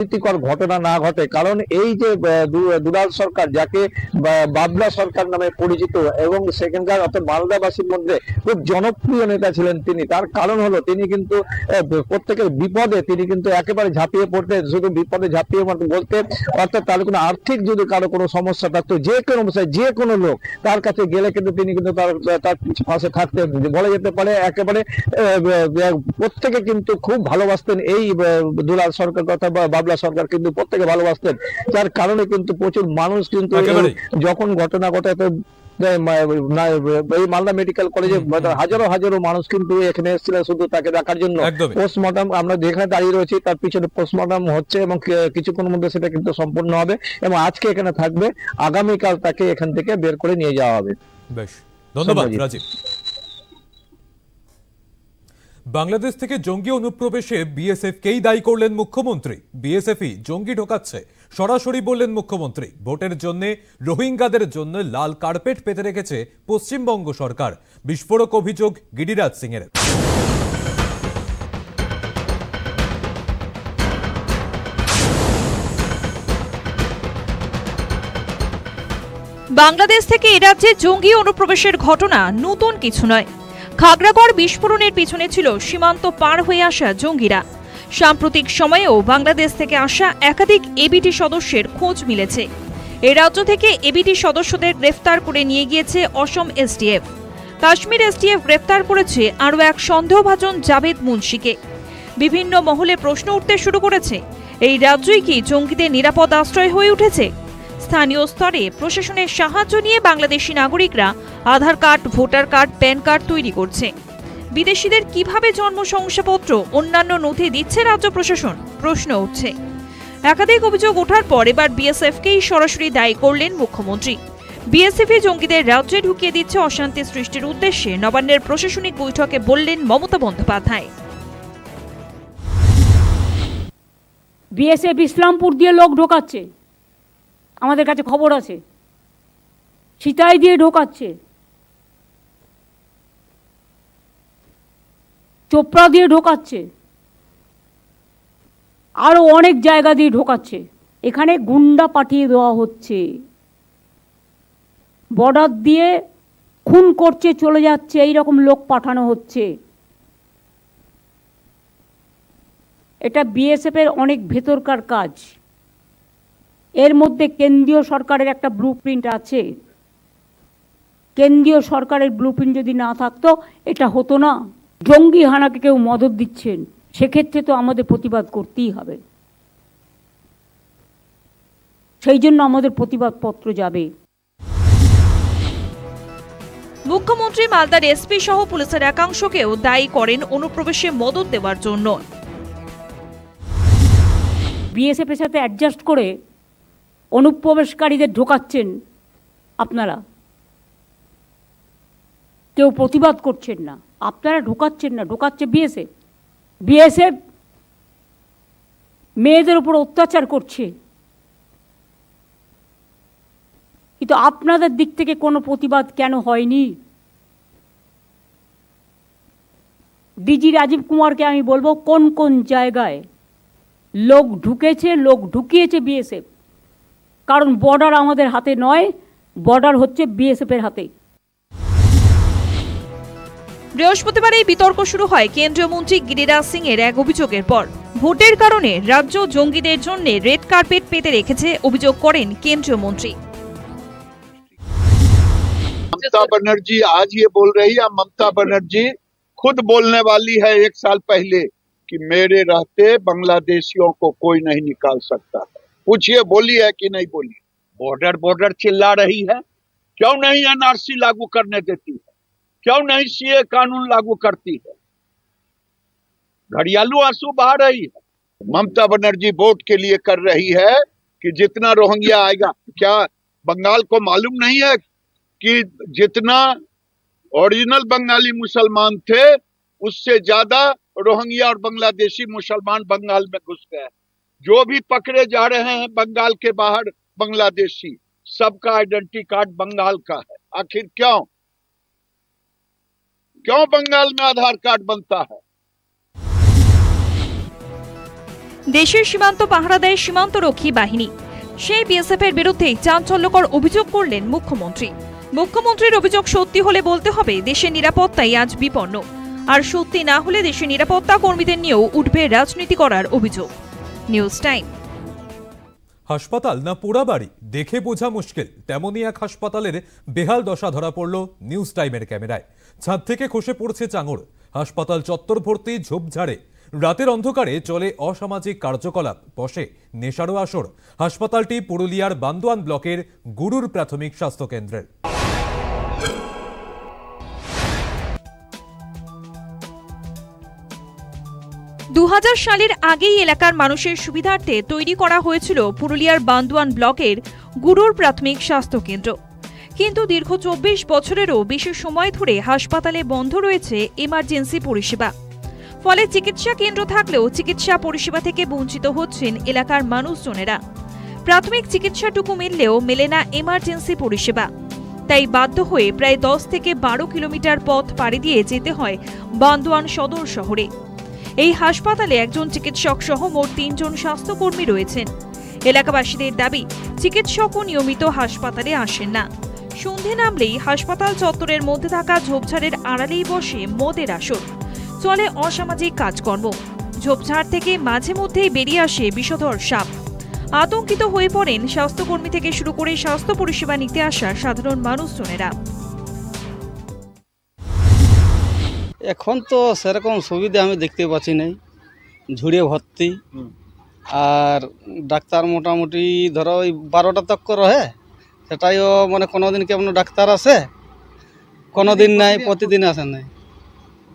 অপ্রীতিকর ঘটনা না ঘটে, কারণ এই যে দুলাল সরকার যাকে বাবলা সরকার নামে পরিচিত এবং সেখানকার অর্থাৎ মালদাবাসীর মধ্যে খুব জনপ্রিয় নেতা ছিলেন তিনি, তার কারণ হলো তিনি কিন্তু প্রত্যেকের বিপদে তিনি কিন্তু একেবারে ঝাঁপিয়ে পড়তেন শুধু বিপদে ঝাঁপিয়ে পড়তে বলতেন অর্থাৎ তার কোনো আর্থিক যদি কারও কোনো সমস্যা থাকতো, যে কোনো যে কোনো লোক তার কাছে গেলে কিন্তু তিনি কিন্তু তার তার পাশে থাকতেন, বলা যেতে পারে একেবারে প্রত্যেকে কিন্তু খুব ভালোবাসতেন এই দুলাল সরকার কথা বা বাবলা সরকার কিন্তু প্রত্যেকে ভালোবাসতেন। যার কারণে কিন্তু প্রচুর মানুষ কিন্তু যখন ঘটনা ঘটাতে এই মালদা মেডিকেল কলেজে হাজারো হাজারো মানুষ কিন্তু এখানে এসেছিলেন শুধু তাকে দেখার জন্য। পোস্টমর্টম আমরা যেখানে দাঁড়িয়ে রয়েছি তার পিছনে পোস্টমর্টম হচ্ছে এবং কিছুক্ষণের মধ্যে সেটা কিন্তু সম্পূর্ণ হবে এবং আজকে এখানে থাকবে। আগামীকাল তাকে এখান থেকে বের করে নিয়ে যাওয়া হবে। বেশ। ধন্যবাদ রাজীব। বাংলাদেশ থেকে জঙ্গি অনুপ্রবেশে বিএসএফকেই দায়ী করলেন মুখ্যমন্ত্রী। বিএসএফই জঙ্গি ঢোকাচ্ছে। সরাসরি বললেন মুখ্যমন্ত্রী, ভোটের জন্য রোহিঙ্গাদের জন্য লাল কার্পেট পেতে রেখেছে পশ্চিমবঙ্গ সরকার, বিস্ফোরক অভিযোগ গিরিরাজ সিং এর বাংলাদেশ থেকে এ রাজ্যে জঙ্গি অনুপ্রবেশের ঘটনা নতুন কিছু নয়। খাগড়াগড় বিস্ফোরণের পিছনে ছিল সীমান্ত পার হয়ে আসা জঙ্গিরা। সাম্প্রতিক সময়েও বাংলাদেশ থেকে আসা একাধিক এবিটি সদস্যের খোঁজ মিলেছে। এ রাজ্য থেকে এবিটি সদস্যদের গ্রেফতার করে নিয়ে গিয়েছে অসম এসটিএফ কাশ্মীর এসটিএফ গ্রেফতার করেছে আরও এক সন্দেহভাজন জাভেদ মুন্সিকে। বিভিন্ন মহলে প্রশ্ন উঠতে শুরু করেছে, এই রাজ্যই কি জঙ্গিদের নিরাপদ আশ্রয় হয়ে উঠেছে? স্থানীয় স্তরে প্রশাসনের সাহায্য নিয়ে বাংলাদেশি নাগরিকরা Aadhaar card, voter card, PAN card তৈরি করছে। বিদেশিদের কীভাবে জন্ম শংসাপত্র অন্যান্য নথি দিচ্ছে রাজ্য প্রশাসন? প্রশ্ন উঠছে। একাধিক অভিযোগ ওঠার পর এবার বিএসএফকেই সরাসরি দায়ী করলেন মুখ্যমন্ত্রী। বিএসএফ জঙ্গিদের রাজ্যে ঢুকিয়ে দিচ্ছে অশান্তি সৃষ্টির উদ্দেশ্যে নবান্নের প্রশাসনিক বৈঠকে বললেন মমতা বন্দ্যোপাধ্যায়। বিএসএফ ইসলামপুর দিয়ে লোক ঢোকাচ্ছে। আমাদের কাছে খবর আছে। সিতাই দিয়ে ঢোকাচ্ছে। চোপড়া দিয়ে ঢোকাচ্ছে। আরও অনেক জায়গা দিয়ে ঢোকাচ্ছে। এখানে গুন্ডা পাঠিয়ে দেওয়া হচ্ছে। বর্ডার দিয়ে খুন করছে, চলে যাচ্ছে এই রকম লোক পাঠানো হচ্ছে। এটা বিএসএফের অনেক ভেতরকার কাজ। এর মধ্যে কেন্দ্রীয় সরকারের একটা ব্লু আছে। কেন্দ্রীয় সরকারের ব্লু যদি না থাকতো এটা হতো না। জঙ্গি হানাকে কেউ মদত দিচ্ছেন সেক্ষেত্রে তো আমাদের প্রতিবাদ করতেই হবে। সেই জন্য আমাদের প্রতিবাদপত্র যাবে। মুখ্যমন্ত্রী মালদার এসপি সহ পুলিশের একাংশকেও দায়ী করেন অনুপ্রবেশে মদত দেওয়ার জন্য। বিএসএফের সাথে অ্যাডজাস্ট করে অনুপ্রবেশকারীদের ঢোকাচ্ছেন আপনারা। কেউ প্রতিবাদ করছেন না। আপনারা ঢোকাচ্ছেন না, ঢোকাচ্ছে বিএসএফ বিএসএফ মেয়েদের উপর অত্যাচার করছে। কিন্তু আপনাদের দিক থেকে কোনো প্রতিবাদ কেন হয়নি? ডিজি রাজীব কুমারকে আমি বলব, কোন কোন জায়গায় লোক ঢুকেছে, লোক ঢুকিয়েছে বিএসএফ কারণ বর্ডার আমাদের হাতে নয় বর্ডার হচ্ছে বিএসএফের হাতে বৃহস্পতিবার এই বিতর্ক শুরু হয় কেন্দ্রীয় মন্ত্রী গিরিরাজ সিং এর এক অভিযোগের পর ভোটের কারণে রাজ্য জঙ্গিদের জন্য রেড কার্পেট পেতে রেখেছে অভিযোগ করেন কেন্দ্রীয় মন্ত্রী ममता बनर्जी आज ये बोल रही है ममता बनर्जी खुद बोलने वाली है एक साल पहले कि मेरे रहते बांग्लादेशियों को कोई नहीं निकाल सकता पूछिए, बोली है कि नहीं बोली? बॉर्डर बॉर्डर चिल्ला रही है। क्यों नहीं एनआरसी लागू करने देती है? क्यों नहीं सीए कानून लागू करती है? घड़ियालू आँसू बहा रही है। ममता बनर्जी वोट के लिए कर रही है कि जितना रोहिंग्या आएगा, क्या बंगाल को मालूम नहीं है कि जितना ओरिजिनल बंगाली मुसलमान थे, उससे ज़्यादा रोहिंग्या और बांग्लादेशी मुसलमान बंगाल में घुस गए। जो भी पकड़े जा रहे हैं बंगाल के बाहर बांग्लादेशी सबका आइडेंटिटी कार्ड बंगाल का है आखिर क्यों क्यों बंगाल में आधार कार्ड बनता है দেশের সীমান্ত পাহারা দেয় সীমান্তরক্ষী বাহিনী সেই বিএসএফ এর বিরুদ্ধে চাঞ্চল্যকর অভিযোগ করলেন মুখ্যমন্ত্রী মুখ্যমন্ত্রীর অভিযোগ সত্যি হলে বলতে হবে দেশের নিরাপত্তাই আজ বিপন্ন আর সত্যি না হলে দেশের নিরাপত্তা কর্মীদের নিয়েও উঠবে রাজনীতি করার অভিযোগ নিউজ টাইম হাসপাতাল না পোড়াবাড়ি দেখে বোঝা মুশকিল। তেমনই এক হাসপাতালের বেহাল দশা ধরা পড়ল নিউজ টাইমের ক্যামেরায়। ছাদ থেকে খসে পড়ছে চাঙড়। হাসপাতাল চত্বর ভর্তি ঝোপঝাড়ে রাতের অন্ধকারে চলে অসামাজিক কার্যকলাপ, বসে নেশারও আসর। হাসপাতালটি পুরুলিয়ার বান্দোয়ান ব্লকের গুরুর প্রাথমিক স্বাস্থ্য দু হাজার সালের আগেই এলাকার মানুষের সুবিধার্থে তৈরি করা হয়েছিল পুরুলিয়ার বান্দোয়ান ব্লকের গুরুর প্রাথমিক স্বাস্থ্য কেন্দ্র কিন্তু দীর্ঘ চব্বিশ বছরেরও বেশি সময় ধরে হাসপাতালে বন্ধ রয়েছে এমার্জেন্সি পরিষেবা। ফলে চিকিৎসা কেন্দ্র থাকলেও চিকিৎসা পরিষেবা থেকে বঞ্চিত হচ্ছেন এলাকার মানুষজনেরা। প্রাথমিক চিকিৎসাটুকু মিললেও মেলে না এমার্জেন্সি পরিষেবা। তাই বাধ্য হয়ে প্রায় দশ থেকে বারো কিলোমিটার পথ পাড়ি দিয়ে যেতে হয় বান্দোয়ান সদর শহরে। এই হাসপাতালে একজন চিকিৎসক সহ মোট তিনজন স্বাস্থ্যকর্মী রয়েছেন। এলাকাবাসীদের দাবি, চিকিৎসকও নিয়মিত হাসপাতালে আসেন না। সন্ধে নামলেই হাসপাতাল চত্বরের মধ্যে থাকা ঝোপঝাড়ের আড়ালেই বসে মদের আসর। চলে অসামাজিক কাজকর্ম। ঝোপঝাড় থেকে মাঝে মধ্যেই বেরিয়ে আসে বিষধর সাপ। আতঙ্কিত হয়ে পড়েন স্বাস্থ্যকর্মী থেকে শুরু করে স্বাস্থ্য পরিষেবা নিতে আসা সাধারণ মানুষজনেরা। এখন তো সেরকম সুবিধা আমি দেখতে পাচ্ছি নাই। ঝুড়ে ভর্তি। আর ডাক্তার মোটামুটি ধরো ওই বারোটা তক রহে। সেটাইও মানে কোনো দিন কেমন ডাক্তার আসে কোনো দিন নাই প্রতিদিন আসে নাই।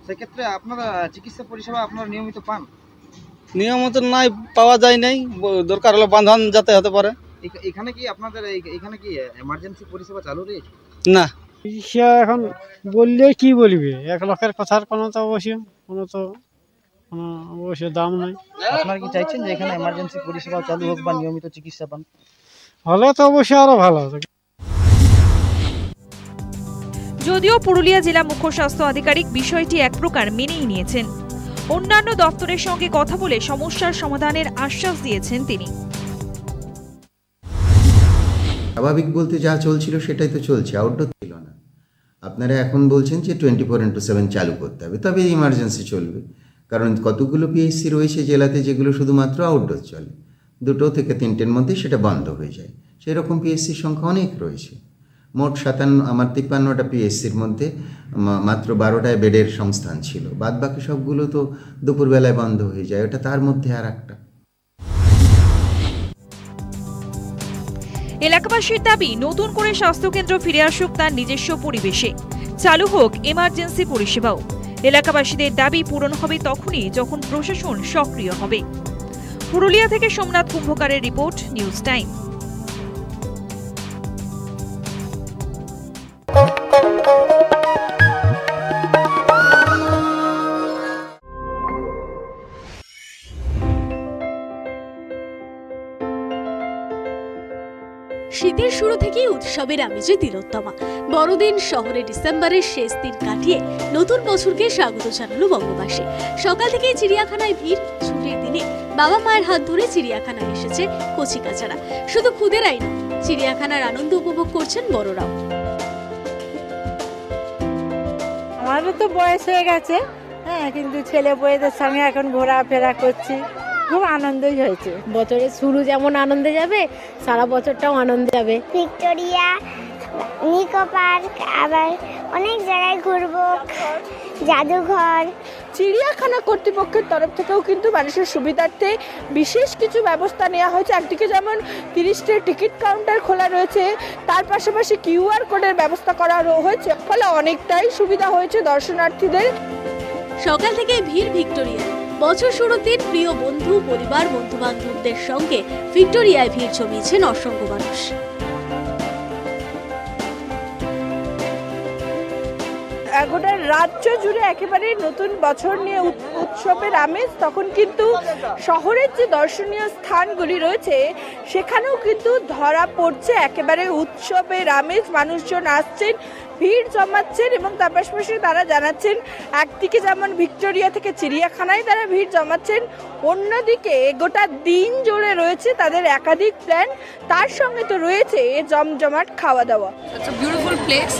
সেক্ষেত্রে আপনারা চিকিৎসা পরিষেবা আপনারা নিয়মিত পান? নিয়মিত নাই পাওয়া যায় নাই। দরকার হলে বাঁধন যাতে হতে পারে এখানে কি আপনাদের এখানে কি এমার্জেন্সি পরিষেবা চালু রয়েছে? না। সে এখন বললে কি বলবে? এক লক্ষের কথার কোনো তো অবশ্য কোনো তো কোনো অবশ্য দাম নাই। আপনারা কি চাইছেন যে এখানে এমার্জেন্সি পরিষেবা চালু হোক বা নিয়মিত চিকিৎসা পান? হলে তো অবশ্যই আরও ভালো হতো। যদিও পুরুলিয়া জেলা মুখ্য স্বাস্থ্য আধিকারিক বিষয়টি এক প্রকার মেনেই নিয়েছেন। অন্যান্য দপ্তরের সঙ্গে কথা বলে সমস্যার সমাধানের আশ্বাস দিয়েছেন তিনি। স্বাভাবিক বলতে যা চলছিল সেটাই তো চলছে। আউটডোর আপনারা এখন বলছেন যে টোয়েন্টি ফোর ইন্টু সেভেন চালু করতে হবে, তবে ইমার্জেন্সি চলবে। কারণ কতগুলো পিএইচসি রয়েছে জেলাতে যেগুলো শুধুমাত্র আউটডোর চলে, দুটো থেকে তিনটের মধ্যে সেটা বন্ধ হয়ে যায়। সেই রকম পিএইচসির সংখ্যা অনেক রয়েছে। মোট সাতান্ন, আমার তিপ্পান্নটা পিএসসির মধ্যে মাত্র বারোটায় বেডের সংস্থান ছিল। বাদ বাকি সবগুলো তো দুপুরবেলায় বন্ধ হয়ে যায়, ওটা তার মধ্যে আর একটা এলাকাবাসীর দাবি, নতুন করে স্বাস্থ্যকেন্দ্র ফিরে আসুক তার নিজস্ব পরিবেশে। চালু হোক এমার্জেন্সি পরিষেবাও। এলাকাবাসীদের দাবি পূরণ হবে তখনই যখন প্রশাসন সক্রিয় হবে। পুরুলিয়া থেকে সোমনাথ কুম্ভকারের রিপোর্ট, নিউজ টাইম। শীতের শুরু থেকেই উৎসবের আমেজে তিলোত্তমা। বড়দিন শহরে ডিসেম্বরের শেষ দিন কাটিয়ে নতুন বছরকে স্বাগত জানালো বঙ্গবাসী। সকাল থেকেই চিড়িয়াখানায় ভিড়, ছুটির দিনে বাবা মায়ের হাত ধরে চিড়িয়াখানায় এসেছে কচি কাচারা শুধু খুদেরাই নয়, চিড়িয়াখানার আনন্দ উপভোগ করছেন বড়রাও। আমারও তো বয়স হয়ে গেছে হ্যাঁ কিন্তু ছেলে বউদের সঙ্গে এখন ঘোরাফেরা করছি। খুব আনন্দই হয়েছে। বছরের শুরু যেমন আনন্দে যাবে সারা বছরটাও আনন্দে যাবে। ভিক্টোরিয়া নিকো পার্ক আবার অনেক জায়গায় ঘুরবো জাদুঘর। চিড়িয়াখানা কর্তৃপক্ষের তরফ থেকেও কিন্তু মানুষের সুবিধার্থে বিশেষ কিছু ব্যবস্থা নেওয়া হয়েছে। একদিকে যেমন তিরিশটির টিকিট কাউন্টার খোলা রয়েছে তার পাশাপাশি কিউআর কোডের ব্যবস্থা করা হয়েছে। ফলে অনেকটাই সুবিধা হয়েছে দর্শনার্থীদের। সকাল থেকে ভিড় ভিক্টোরিয়া বছর শুরুতে প্রিয় বন্ধু, পরিবার বন্ধু বান্ধবদের সঙ্গে ভিক্টোরিয়ায় ভিড় জমিয়েছেন অসংখ্য মানুষ। গোটা রাজ্য জুড়ে একেবারে নতুন বছর নিয়ে উৎ- উৎসবের আমেজ, তখন কিন্তু শহরের যে দর্শনীয় স্থানগুলি রয়েছে, সেখানেও কিন্তু ধরা পড়ছে একেবারে উৎসবের আমেজ। মানুষজন আসছেন ভিড় জমাচ্ছেন এবং তার পাশাপাশি তারা জানাচ্ছেন একদিকে যেমন ভিক্টোরিয়া থেকে চিড়িয়াখানায় তারা ভিড় জমাচ্ছেন অন্যদিকে গোটা দিন জুড়ে রয়েছে তাদের একাধিক প্ল্যান। তার সঙ্গে তো রয়েছে জমজমাট খাওয়া দাওয়া It's a beautiful place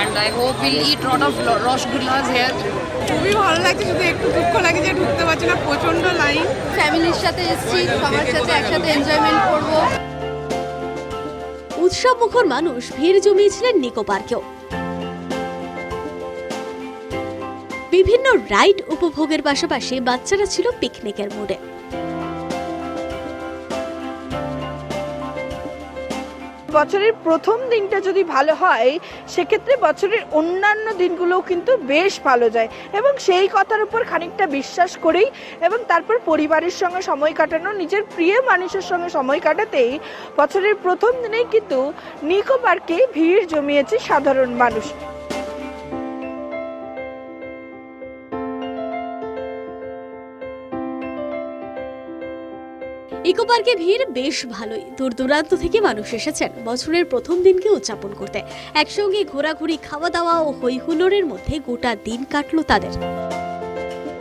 and I hope we'll eat lot of here. খুবই ভালো লাগছে শুধু একটু দুঃখ লাগে যে ঢুকতে পারছি না প্রচণ্ড লাইন। ফ্যামিলির সাথে এসেছি সবার সাথে একসাথে এনজয়মেন্ট করব। উৎসব মুখর মানুষ ভিড় জমিয়েছিলেন নিকো পার্কেও। বিভিন্ন রাইড উপভোগের পাশাপাশি বাচ্চারা ছিল পিকনিকের মোড়ে। বছরের প্রথম দিনটা যদি ভালো হয়, সেক্ষেত্রে বছরের অন্যান্য দিনগুলোও কিন্তু বেশ ভালো যায়। এবং সেই কথার উপর খানিকটা বিশ্বাস করেই এবং তারপর পরিবারের সঙ্গে সময় কাটানো, নিজের প্রিয় মানুষের সঙ্গে সময় কাটাতেই বছরের প্রথম দিনেই কিন্তু নিকো পার্কে ভিড় জমিয়েছে সাধারণ মানুষ। ইকো পার্কে ভিড় বেশ ভালোই। দূর দূরান্ত থেকে মানুষ এসেছেন। বছরের প্রথম দিনকে উদযাপন করতে। একসঙ্গে ঘোরাঘুরি, খাওয়া দাওয়া ও হই হুল্লোড়ের মধ্যে গোটা দিন কাটলো তাদের।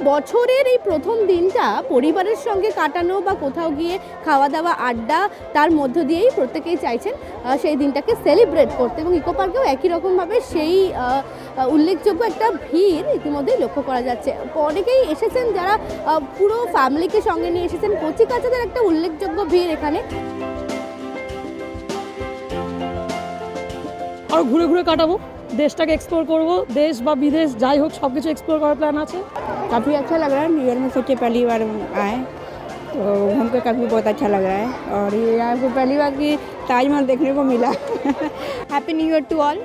বছরের এই প্রথম দিনটা পরিবারের সঙ্গে কাটানো বা কোথাও গিয়ে খাওয়া দাওয়া, আড্ডা তার মধ্য দিয়েই প্রত্যেকেই চাইছেন সেই দিনটাকে সেলিব্রেট করতে এবং ইকো পার্কেও একই রকমভাবে সেই উল্লেখযোগ্য একটা ভিড় ইতিমধ্যেই লক্ষ্য করা যাচ্ছে। অনেকেই এসেছেন যারা পুরো ফ্যামিলিকে সঙ্গে নিয়ে এসেছেন কচি কাচাদের একটা উল্লেখযোগ্য ভিড় এখানে। আর ঘুরে ঘুরে কাটাবো, দেশটাকে এক্সপ্লোর করব, দেশ বা বিদেশ, যাই হোক সব কিছু এক্সপ্লোর করার প্ল্যান আছে। काफ़ी अच्छा लग रहा है। न्यू ईयर में सोचे पहली बार आए तो घूम के काफ़ी बहुत अच्छा लग रहा है। और ये पे पहली बार की ताजमहल देखने को मिला। Happy new year to all